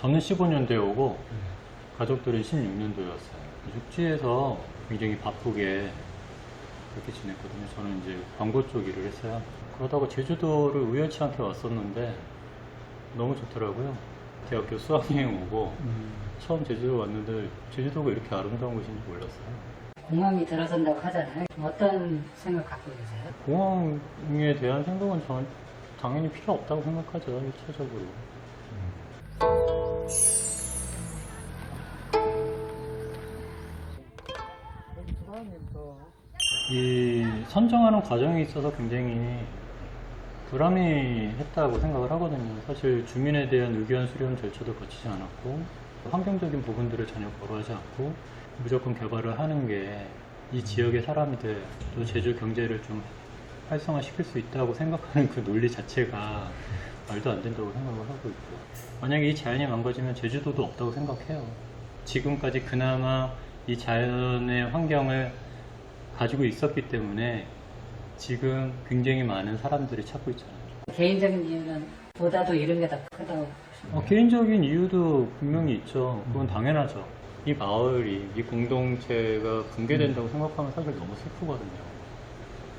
저는 15년도에 오고 가족들은 16년도였어요. 육지에서 굉장히 바쁘게 그렇게 지냈거든요. 저는 이제 광고 쪽 일을 했어요. 그러다가 제주도를 우연치 않게 왔었는데 너무 좋더라고요. 대학교 수학여행 오고 처음 제주도 왔는데 제주도가 이렇게 아름다운 곳인지 몰랐어요. 공항이 들어선다고 하잖아요. 어떤 생각 갖고 계세요? 공항에 대한 생각은 전 당연히 필요 없다고 생각하죠. 일차적으로. 이 선정하는 과정에 있어서 굉장히 불합리했다고 생각을 하거든요. 사실 주민에 대한 의견 수렴 절차도 거치지 않았고 환경적인 부분들을 전혀 고려하지 않고 무조건 개발을 하는 게 이 지역의 사람들 또 제주 경제를 좀 활성화시킬 수 있다고 생각하는 그 논리 자체가 말도 안 된다고 생각을 하고 있고 만약에 이 자연이 망가지면 제주도도 없다고 생각해요. 지금까지 그나마 이 자연의 환경을 가지고 있었기 때문에 지금 굉장히 많은 사람들이 찾고 있잖아요. 개인적인 이유는 보다도 이런 게 더 크다고. 어, 개인적인 이유도 분명히 있죠. 그건 당연하죠. 이 마을이, 이 공동체가 붕괴된다고 생각하면 사실 너무 슬프거든요.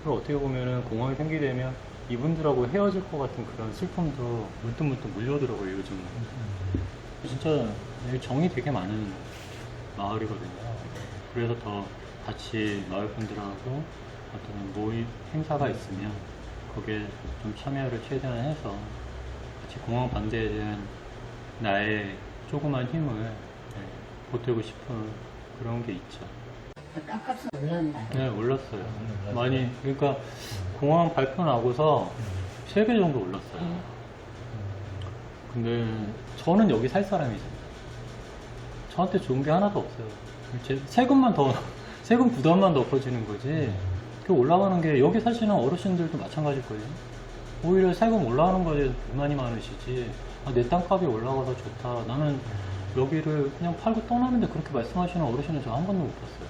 그리고 어떻게 보면은 공항이 생기되면 이분들하고 헤어질 것 같은 그런 슬픔도 문득문득 물려오더라고요, 요즘은. 진짜 여기 정이 되게 많은 마을이거든요. 그래서 더 같이 마을 분들하고 어떤 모임, 행사가 있으면 거기에 좀 참여를 최대한 해서 같이 공항 반대에 대한 나의 조그만 힘을 네, 보태고 싶은 그런 게 있죠. 땅값은 올랐나요? 네, 올랐어요. 많이, 그러니까 공항 발표 나고서 3배 정도 올랐어요. 근데 저는 여기 살 사람이잖아요. 저한테 좋은 게 하나도 없어요. 제 세금만 더, 세금 부담만 더 커지는 거지. 그 올라가는 게 여기 사시는 어르신들도 마찬가지일 거예요. 오히려 세금 올라가는 거에 대해서 불만이 많으시지. 아, 내 땅값이 올라가서 좋다. 나는 여기를 그냥 팔고 떠나는데 그렇게 말씀하시는 어르신은 저 한 번도 못 봤어요.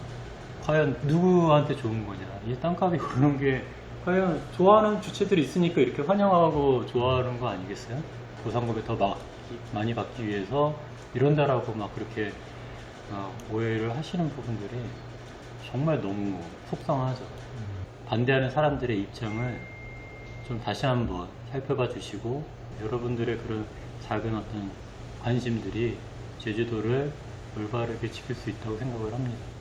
과연 누구한테 좋은 거냐. 이 땅값이 오르는 게 과연 좋아하는 주체들이 있으니까 이렇게 환영하고 좋아하는 거 아니겠어요? 보상금이 더 막, 많이 받기 위해서 이런다라고 막 그렇게 어, 오해를 하시는 부분들이 정말 너무 속상하죠. 반대하는 사람들의 입장을 좀 다시 한번 살펴봐 주시고 여러분들의 그런 작은 어떤 관심들이 제주도를 올바르게 지킬 수 있다고 생각을 합니다.